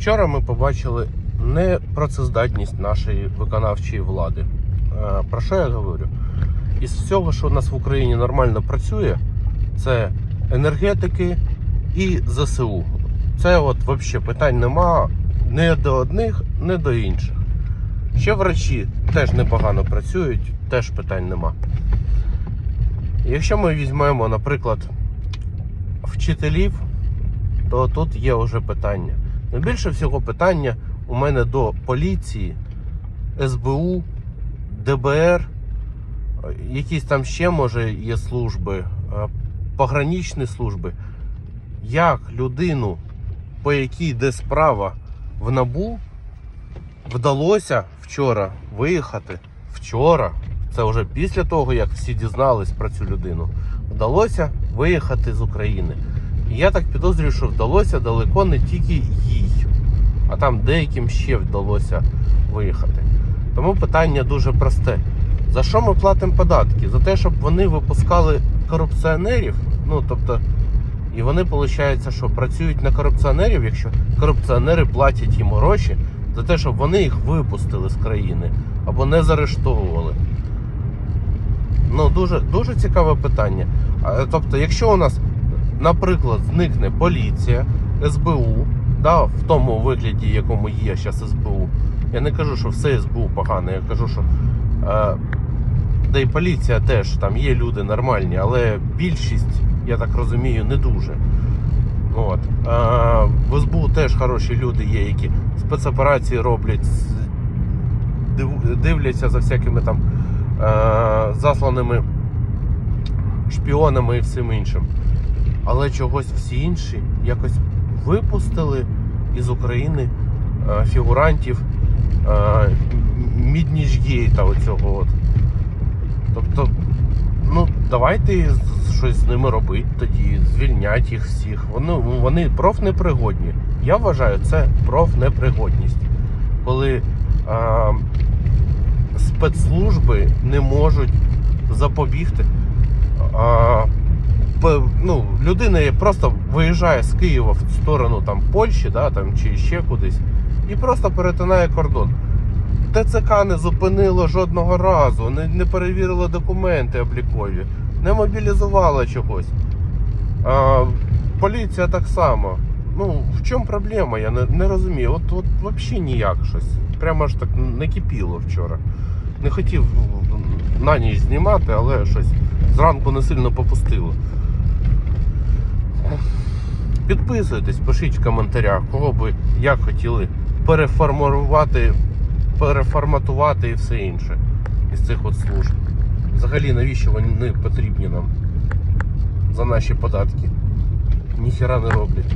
Вчора ми побачили непрацездатність нашої виконавчої влади. Е, Про що я говорю? Із всього, що у нас в Україні нормально працює, це енергетики і ЗСУ. Це от взагалі питань нема не до одних, не до інших. Ще врачі теж непогано працюють, теж питань нема. Якщо ми візьмемо, наприклад, вчителів, то тут є вже питання. Найбільше всього питання у мене до поліції, СБУ, ДБР, якісь там ще може є служби, е, пограничні служби. Як людину, по якій йде справа в набу, вдалося вчора виїхати. Вчора, це вже після того, як всі дізнались про цю людину, вдалося виїхати з України. І я так підозрюю, що вдалося далеко не тільки їй, а там деяким ще вдалося виїхати. Тому питання дуже просте: за що ми платимо податки? За те, щоб вони випускали корупціонерів? Ну тобто, і вони, виходить, що працюють на корупціонерів, якщо корупціонери платять їм гроші за те, щоб вони їх випустили з країни або не заарештовували. Ну, дуже, дуже цікаве питання. Тобто, якщо у нас, наприклад, зникне поліція, СБУ, да, в тому вигляді, якому є зараз СБУ, я не кажу, що все СБУ погане, я кажу, що е, да і поліція теж там є люди нормальні, але більшість, я так розумію, не дуже. От. Е, в СБУ теж хороші люди є, які спецоперації роблять, див- дивляться за всякими там е, засланими шпіонами і всім іншим. Але чогось всі інші якось випустили із України е, фігурантів е, Мідніжгейта оцього от. Тобто, ну, давайте щось з ними робити тоді, звільнять їх всіх. Вони, вони профнепригодні. Я вважаю, це профнепригодність. Коли е, спецслужби не можуть запобігти. А, ну, людина просто виїжджає з Києва в сторону там, Польщі да, там, чи ще кудись і просто перетинає кордон. ТЦК не зупинило жодного разу, не, не перевірило документи облікові, не мобілізувало чогось. А, поліція так само. Ну, в чому проблема? Я не, не розумію. От, от взагалі ніяк щось. Прямо аж так не кипіло вчора. Не хотів на ніч знімати, але щось зранку не сильно попустило. Підписуйтесь, пишіть в коментарях, кого би як хотіли переформувати, переформатувати і все інше із цих от служб. Взагалі, навіщо вони потрібні нам за наші податки? Ніхера не роблять.